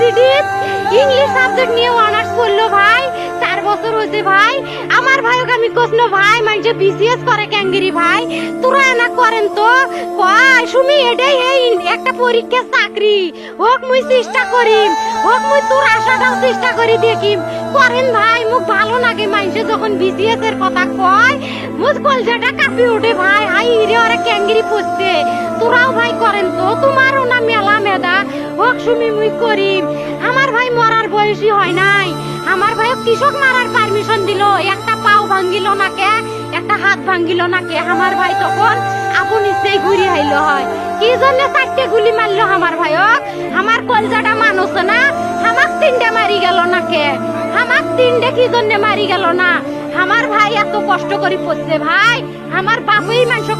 রুকিয়া English subject নিয়ে honours করল ভাই। চার বছর হয়েছে ভাই। আমার ভাইকে আমি কষনো ভাই, মানুষে বিসিএস করে ক্যাঙ্গিরি ভাই। তোরা না করেন তো? কয়, সুমি, এটাই এই একটা পরীক্ষা চাকরি। হোক মুই চেষ্টা করিম, হোক মুই তোর আশাটাও চেষ্টা করি দেখিম। করেন ভাই মুখ ভালো লাগে মানুষে যখন বিসিএস এর কথা কয়। মুখ কলজাটা কাঁপি ওঠে ভাই। ওরা ক্যাঙ্গিরি পড়ছে তোরাও ভাই করেন তো, তোমারও না মেলা মেদা। হোক সুমি, মুই করিম। আমার ভাই মরার বয়সী হয় নাই। আমার ভাই কৃষক মারার পারমিশন দিল। একটা পাও ভাঙ্গিল না কে? একটা হাত ভাঙ্গিল না কে? আমার ভাই তখন আপন ইচ্ছেই ঘুরি আইলো হয়। কি জন্য চারটে গুলি মারলো আমার ভাইক আমার কলজাটা মানুষ না। আমাক তিনটে মারি গেল না কে? আমাক তিনটে কি জন্য মারি গেল না? আমার ভাই এত কষ্ট করে পড়ছে ভাই। আমার বাপই মানুষ